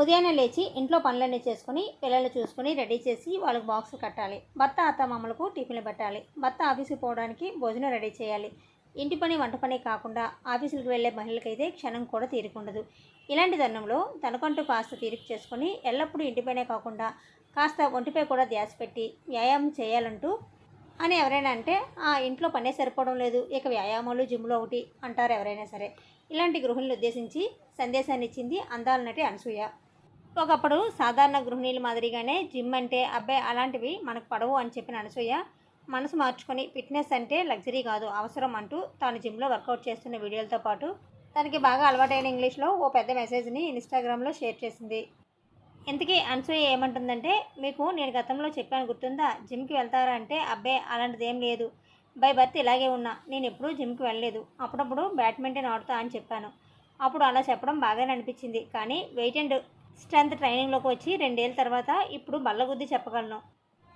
ఉదయాన్నే లేచి ఇంట్లో పనులన్నీ చేసుకుని పిల్లల్ని చూసుకుని రెడీ చేసి వాళ్ళకి బాక్స్ కట్టాలి. భర్త అత్త మామలకు టిఫిన్లు పెట్టాలి. భర్త ఆఫీస్కి పోవడానికి భోజనం రెడీ చేయాలి. ఇంటి పని వంట పని కాకుండా ఆఫీసులకు వెళ్ళే మహిళలకైతే క్షణం కూడా తీరుకుండదు. ఇలాంటి తరుణంలో తనకంటూ కాస్త తీరిక చేసుకొని ఎల్లప్పుడూ ఇంటిపైనే కాకుండా కాస్త ఒంటిపై కూడా ధ్యాస పెట్టి వ్యాయామం చేయాలంటూ అని ఎవరైనా అంటే ఆ ఇంట్లో పనే సరిపోవడం లేదు ఇక వ్యాయామాలు జిమ్లో ఒకటి అంటారు ఎవరైనా సరే. ఇలాంటి గృహిణులు ఉద్దేశించి సందేశాన్ని ఇచ్చింది అందాల నటి అనసూయ. ఒకప్పుడు సాధారణ గృహిణీల మాదిరిగానే జిమ్ అంటే అబ్బాయి అలాంటివి మనకు పడవు అని చెప్పిన అనసూయ మనసు మార్చుకొని ఫిట్నెస్ అంటే లగ్జరీ కాదు అవసరం అంటూ తాను జిమ్లో వర్కౌట్ చేస్తున్న వీడియోలతో పాటు తనకి బాగా అలవాటైన ఇంగ్లీష్లో ఓ పెద్ద మెసేజ్ని ఇన్స్టాగ్రామ్లో షేర్ చేసింది. ఇంతకీ అనసూయ ఏమంటుందంటే మీకు నేను గతంలో చెప్పాను గుర్తుందా? జిమ్కి వెళ్తారా అంటే అబ్బే అలాంటిది ఏం లేదు. బై బర్త్ ఇలాగే ఉన్నా. నేను ఎప్పుడూ జిమ్కి వెళ్ళలేదు. అప్పుడప్పుడు బ్యాడ్మింటన్ ఆడుతా అని చెప్పాను. అప్పుడు అలా చెప్పడం బాగానే అనిపించింది. కానీ వెయిట్ అండ్ స్ట్రెంత్ ట్రైనింగ్లోకి వచ్చి రెండేళ్ళ తర్వాత ఇప్పుడు బల్లగుద్ది చెప్పగలను.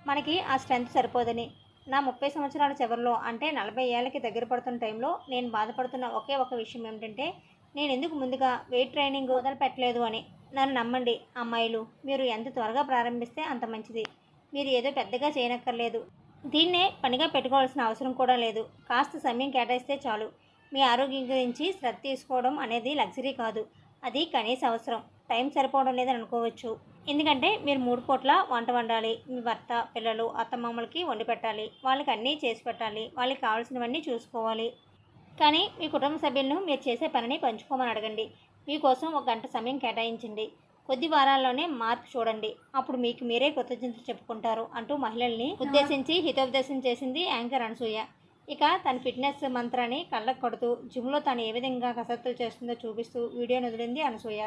మనకి ఆ స్ట్రెంత్ సరిపోదని. నా ముప్పై సంవత్సరాల చివరిలో అంటే నలభై ఏళ్ళకి దగ్గర పడుతున్న టైంలో నేను బాధపడుతున్న ఒకే ఒక విషయం ఏమిటంటే నేను ఎందుకు ముందుగా వెయిట్ ట్రైనింగ్ మొదలు పెట్టలేదు అని. నన్ను నమ్మండి అమ్మాయిలు మీరు ఎంత త్వరగా ప్రారంభిస్తే అంత మంచిది. మీరు ఏదో పెద్దగా చేయనక్కర్లేదు. దీన్నే పనిగా పెట్టుకోవాల్సిన అవసరం కూడా లేదు. కాస్త సమయం కేటాయిస్తే చాలు. మీ ఆరోగ్యం గురించి శ్రద్ధ తీసుకోవడం అనేది లగ్జరీ కాదు. అది కనీస అవసరం. టైం సరిపోవడం లేదని అనుకోవచ్చు. ఎందుకంటే మీరు మూడు పూట్ల వంట వండాలి. మీ భర్త పిల్లలు అత్తమామలకి వండి పెట్టాలి. వాళ్ళకి అన్నీ చేసి పెట్టాలి. వాళ్ళకి కావాల్సినవన్నీ చూసుకోవాలి. కానీ మీ కుటుంబ సభ్యులను మీరు చేసే పనిని పంచుకోమని అడగండి. మీకోసం ఒక గంట సమయం కేటాయించండి. కొద్ది వారాల్లోనే మార్పు చూడండి. అప్పుడు మీకు మీరే కృతజ్ఞతలు చెప్పుకుంటారు అంటూ మహిళల్ని ఉద్దేశించి హితోపదేశం చేసింది యాంకర్ అనసూయ. ఇక తన ఫిట్నెస్ మంత్రాన్ని కళ్ళకు కొడుతూ జిమ్లో తాను ఏ విధంగా కసరత్తులు చేస్తుందో చూపిస్తూ వీడియోను వదిలింది అనసూయ.